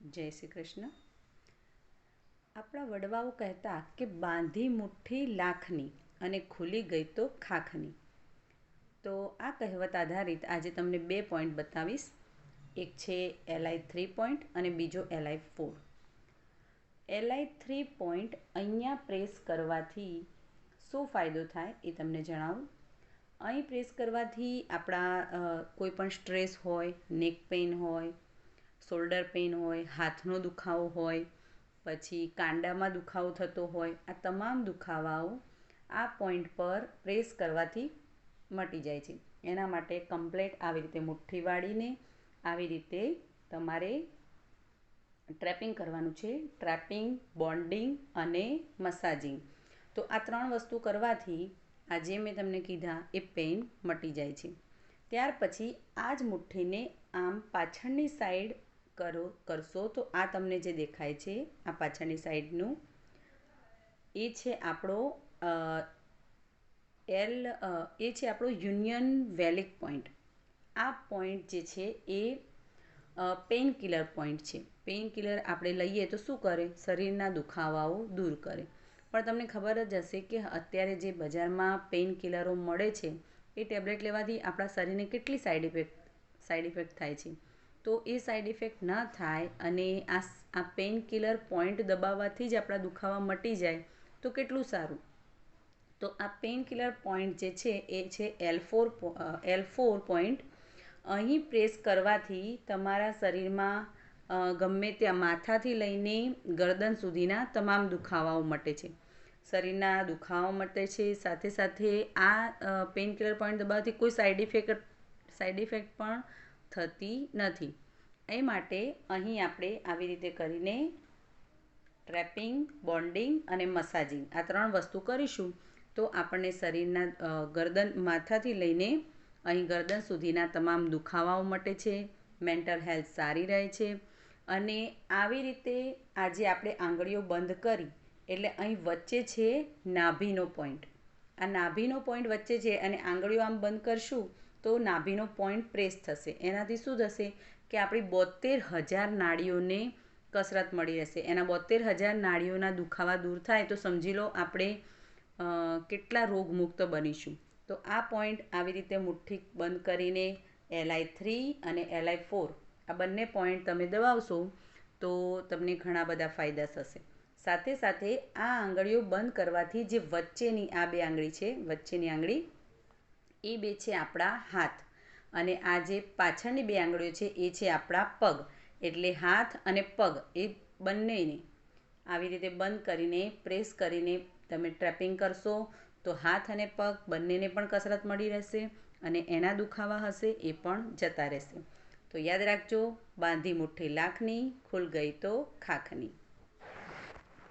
જય શ્રી કૃષ્ણ. આપણા વડવાઓ કહેતા કે બાંધી મુઠ્ઠી લાખની અને ખુલી ગઈ તો ખાખની. તો આ કહેવત આધારિત આજે તમને બે પોઈન્ટ બતાવીશ. એક છે એલઆઈ થ્રી પોઈન્ટ અને બીજો LI four LI three point અહીંયા પ્રેસ કરવાથી શું ફાયદો થાય એ તમને જણાવું. અહીં પ્રેસ કરવાથી આપણા કોઈ પણ સ્ટ્રેસ હોય નેક પેઇન હોય શોલ્ડર પેઇન હોય, હાથનો દુખાવો હોય, પછી કાંડામાં દુખાવો થતો હોય, આ તમામ દુખાવાઓ આ પોઈન્ટ પર પ્રેસ કરવાથી મટી જાય છે. એના માટે કમ્પ્લેટ આવી રીતે મુઠ્ઠી વાળીને આવી રીતે તમારે ટ્રેપિંગ કરવાનું છે. ટ્રેપિંગ બોન્ડિંગ અને મસાજિંગ તો આ ત્રણ વસ્તુ કરવાથી આ જે મેં તમને કીધા એ પેઇન મટી જાય છે. ત્યાર પછી આ જ મુઠ્ઠીને આમ પાછળની સાઈડ કરો, કરશો તો આ તમને જે દેખાય છે, આ પાછળની સાઈડનું, એ છે આપણો એલ એ છે આપણો યુનિયન વેલિક પોઈન્ટ. આ પોઈન્ટ જે છે એ પેઇન કિલર પોઈન્ટ છે. પેઇન કિલર આપણે લઈએ તો શું કરે? શરીરના દુખાવાઓ દૂર કરે. પણ તમને ખબર જ હશે કે અત્યારે જે બજારમાં પેઇન કિલરો મળે છે, એ ટેબ્લેટ લેવાથી આપણા શરીરને કેટલી સાઈડ ઇફેક્ટ સાઈડ ઇફેક્ટ થાય છે. તો એ સાઈડ ઇફેક્ટ ન થાય અને આ આ પેઇન કિલર પોઈન્ટ દબાવવાથી જ આપણા દુખાવા મટી જાય, તો કેટલું સારું? તો આ પેઇન કિલર પોઈન્ટ જે છે, એ છે L four L four point અહીં પ્રેસ કરવાથી તમારા શરીરમાં ગમે ત્યાં માથાથી લઈને ગરદન સુધીના તમામ દુખાવાઓ મટે છે. શરીરના દુખાવા મટે છે, સાથે સાથે આ પેઇન કિલર પોઈન્ટ દબાવવાથી કોઈ સાઇડ ઇફેક્ટ સાઇડ ઇફેક્ટ પણ થતી નથી. એ માટે અહીં આપણે આવી રીતે કરીને ટ્રેપિંગ બોન્ડિંગ અને મસાજિંગ આ ત્રણ વસ્તુ કરીશું. તો આપણને શરીરના ગરદન માથાથી લઈને અહીં ગરદન સુધીના તમામ દુખાવાઓ મટે છે મેન્ટલ હેલ્થ સારી રહે છે અને આવી રીતે આજે આપણે આંગળીઓ બંધ કરી, એટલે અહીં વચ્ચે છે નાભીનો પોઈન્ટ આ નાભીનો પોઈન્ટ વચ્ચે છે અને આંગળીઓ આમ બંધ કરશું તો નાભીનો પોઈન્ટ પ્રેસ થશે. એનાથી શું થશે કે આપણી બોતેર હજાર નાડીઓને કસરત મળી રહેશે. એના બોતેર હજાર નાડીઓના દુખાવા દૂર થાય તો સમજી લો આપણે કેટલા રોગમુક્ત બનીશું. તો આ પોઈન્ટ આવી રીતે મુઠ્ઠી બંધ કરીને એલઆઈ થ્રી અને એલઆઈ ફોર આ બંને પોઈન્ટ તમે દબાવશો તો તમને ઘણા બધા ફાયદા થશે. સાથે સાથે આ આંગળીઓ બંધ કરવાથી જે વચ્ચેની આ બે આંગળી છે, વચ્ચેની આંગળી એ બે છે આપણા હાથ. અને આ જે પાછળની બે આંગળીઓ છે, એ છે આપણા પગ. એટલે હાથ અને પગ એ બંનેને આવી રીતે બંધ કરીને, પ્રેસ કરીને તમે ટ્રેપિંગ કરશો, તો હાથ અને પગ બંનેને પણ કસરત મળી રહેશે અને એના દુખાવા હશે એ પણ જતા રહેશે. તો યાદ રાખજો, બાંધી મુઠ્ઠી લાખની, ખુલ ગઈ તો ખાખની.